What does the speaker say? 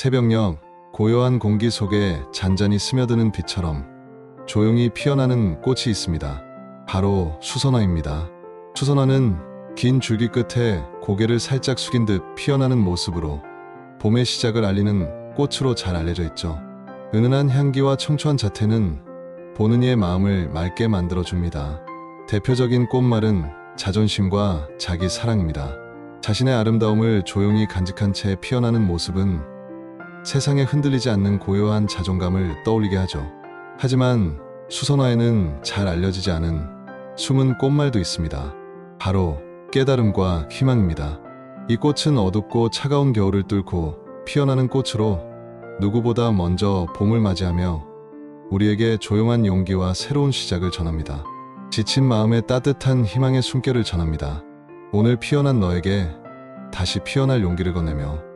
새벽녘 고요한 공기 속에 잔잔히 스며드는 빛처럼 조용히 피어나는 꽃이 있습니다. 바로 수선화입니다. 수선화는 긴 줄기 끝에 고개를 살짝 숙인 듯 피어나는 모습으로 봄의 시작을 알리는 꽃으로 잘 알려져 있죠. 은은한 향기와 청초한 자태는 보는 이의 마음을 맑게 만들어줍니다. 대표적인 꽃말은 자존심과 자기 사랑입니다. 자신의 아름다움을 조용히 간직한 채 피어나는 모습은 세상에 흔들리지 않는 고요한 자존감을 떠올리게 하죠. 하지만 수선화에는 잘 알려지지 않은 숨은 꽃말도 있습니다. 바로 깨달음과 희망입니다. 이 꽃은 어둡고 차가운 겨울을 뚫고 피어나는 꽃으로 누구보다 먼저 봄을 맞이하며 우리에게 조용한 용기와 새로운 시작을 전합니다. 지친 마음에 따뜻한 희망의 숨결을 전합니다. 오늘 피어난 너에게 다시 피어날 용기를 건네며